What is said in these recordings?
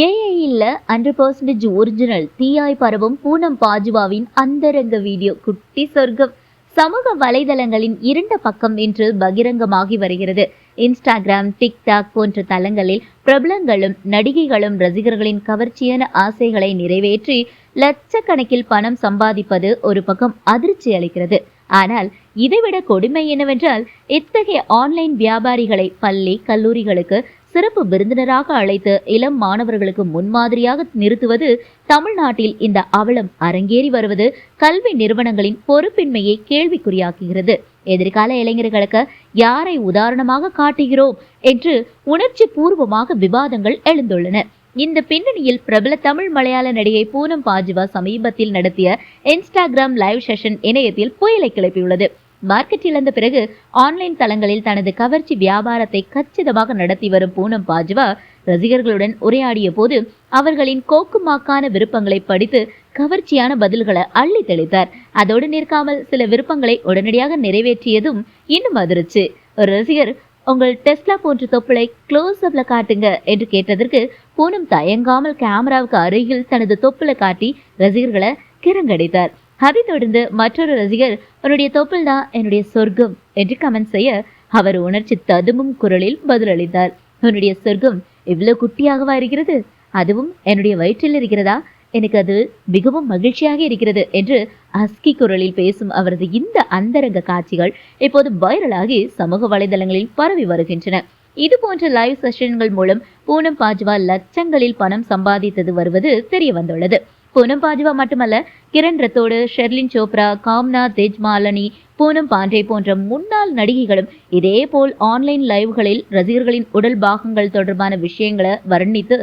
ஏஐயில் hundred percentage original தீயாய் பரவும் பூனம் பாஜுவாவின் அந்தரங்க வீடியோ குட்டி சொர்க்கம். சமூக வலைதளங்களின் இரண்ட பக்கம் இன்று பகிரங்கமாகி வருகிறது. இன்ஸ்டாகிராம் டிக்டாக் போன்ற தளங்களில் பிரபலங்களும் நடிகைகளும் ரசிகர்களின் கவர்ச்சியான ஆசைகளை நிறைவேற்றி லட்சக்கணக்கில் பணம் சம்பாதிப்பது ஒரு பக்கம் அதிர்ச்சி அளிக்கிறது. ஆனால் இதைவிட கொடுமை என்னவென்றால் இத்தகைய ஆன்லைன் வியாபாரிகளை பள்ளி கல்லூரிகளுக்கு சிறப்பு விருந்தினராக அழைத்து இளம் மாணவர்களுக்கு முன்மாதிரியாக நிறுத்துவது தமிழ்நாட்டில் இந்த அவலம் அரங்கேறி வருவது கல்வி நிறுவனங்களின் பொறுப்பின்மையை கேள்விக்குறியாக்குகிறது. எதிர்கால இளைஞர்களுக்கு யாரை உதாரணமாக காட்டுகிறோம் என்று உணர்ச்சி பூர்வமாக விவாதங்கள் எழுந்துள்ளன. இந்த பின்னணியில் பிரபல தமிழ் மலையாள நடிகை பூனம் பாஜுவா சமீபத்தில் நடத்திய இன்ஸ்டாகிராம் லைவ் செஷன் இணையத்தில் புயலை கிளப்பியுள்ளது. மார்க்கெட் இழந்த பிறகு ஆன்லைன் தளங்களில் தனது கவர்ச்சி வியாபாரத்தை கச்சிதமாக நடத்தி வரும் பூனம் பாஜ்வா ரசிகர்களுடன் உரையாடிய போது அவர்களின் கோக்குமாக்கான விருப்பங்களை படித்து கவர்ச்சியான பதில்களை அள்ளி தெளித்தார். அதோடு நிற்காமல் சில விருப்பங்களை உடனடியாக நிறைவேற்றியதும் இன்னும் அதிர்ச்சி. ஒரு ரசிகர் உங்கள் டெஸ்லா போன்ற தொப்புளை க்ளோஸ் அப்ல காட்டுங்க என்று கேட்டதற்கு பூனம் தயங்காமல் கேமராவுக்கு அருகில் தனது தொப்புளை காட்டி ரசிகர்களை கிரங்கடித்தார் அதைத் தொடர்ந்து மற்றொரு ரசிகர் உன்னுடைய தொப்பில் தான் என்னுடைய சொர்க்கம் என்று கமெண்ட் செய்ய அவர் உணர்ச்சி ததுமும் குரலில் பதிலளித்தார். உன்னுடைய சொர்க்கம் இவ்வளவு குட்டியாகவா இருக்கிறது? அதுவும் என்னுடைய வயிற்றில் இருக்கிறதா? எனக்கு அது மிகவும் மகிழ்ச்சியாக இருக்கிறது என்று அஸ்கி குரலில் பேசும் அவரது இந்த அந்தரங்க காட்சிகள் இப்போது வைரலாகி சமூக வலைதளங்களில் பரவி வருகின்றன. இது போன்ற லைவ் செஷன்கள் மூலம் பூனம் பாஜ்வா லட்சங்களில் பணம் சம்பாதித்தது வருவது தெரிய வந்துள்ளது பூனம் பாஜ்வா மட்டுமல்ல கிரண் ரத்தோடு ஷெர்லின் சோப்ரா காம்னா தேஜ் மாலனி பூனம் பாண்டே போன்ற முன்னாள் நடிகைகளும் இதே போல் ஆன்லைன் லைவ்களில் ரசிகர்களின் உடல் பாகங்கள் தொடர்பான விஷயங்களை வர்ணித்து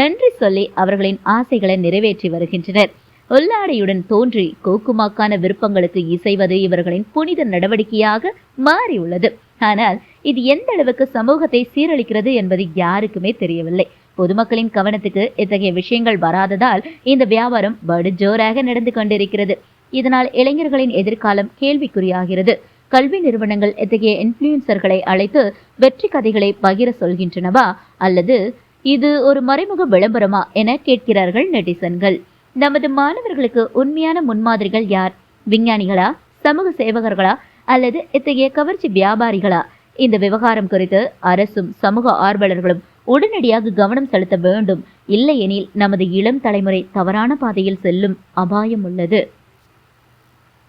நன்றி சொல்லி அவர்களின் ஆசைகளை நிறைவேற்றி வருகின்றனர். உள்ளாடையுடன் தோன்றி கோக்குமாக்கான விருப்பங்களுக்கு இசைவது இவர்களின் புனித நடவடிக்கையாக மாறியுள்ளது. ஆனால் இது எந்த அளவுக்கு சமூகத்தை சீரழிக்கிறது என்பது யாருக்குமே தெரியவில்லை. பொதுமக்களின் கவனத்துக்கு இத்தகைய விஷயங்கள் வராததால் இந்த வியாபாரம் படுஜோராக நடந்து கொண்டிருக்கிறது. இதனால் இளைஞர்களின் எதிர்காலம் கேள்விக்குறியாகிறது. கல்வி நிறுவனங்கள் இத்தகைய இன்ஃப்ளூயன்சர்களை அழைத்து வெற்றி கதைகளை பகிர சொல்கின்றனவா? அல்லது இது ஒரு மறைமுக விளம்பரமா என கேட்கிறார்கள் நெட்டிசன்கள். நமது மாணவர்களுக்கு உண்மையான முன்மாதிரிகள் யார்? விஞ்ஞானிகளா? சமூக சேவகர்களா? அல்லது இத்தகைய கவர்ச்சி வியாபாரிகளா? இந்த விவகாரம் குறித்து அரசும் சமூக ஆர்வலர்களும் உடனடியாக கவனம் செலுத்த வேண்டும். இல்லையெனில் நமது இளம் தலைமுறை தவறான பாதையில் செல்லும் அபாயம் உள்ளது.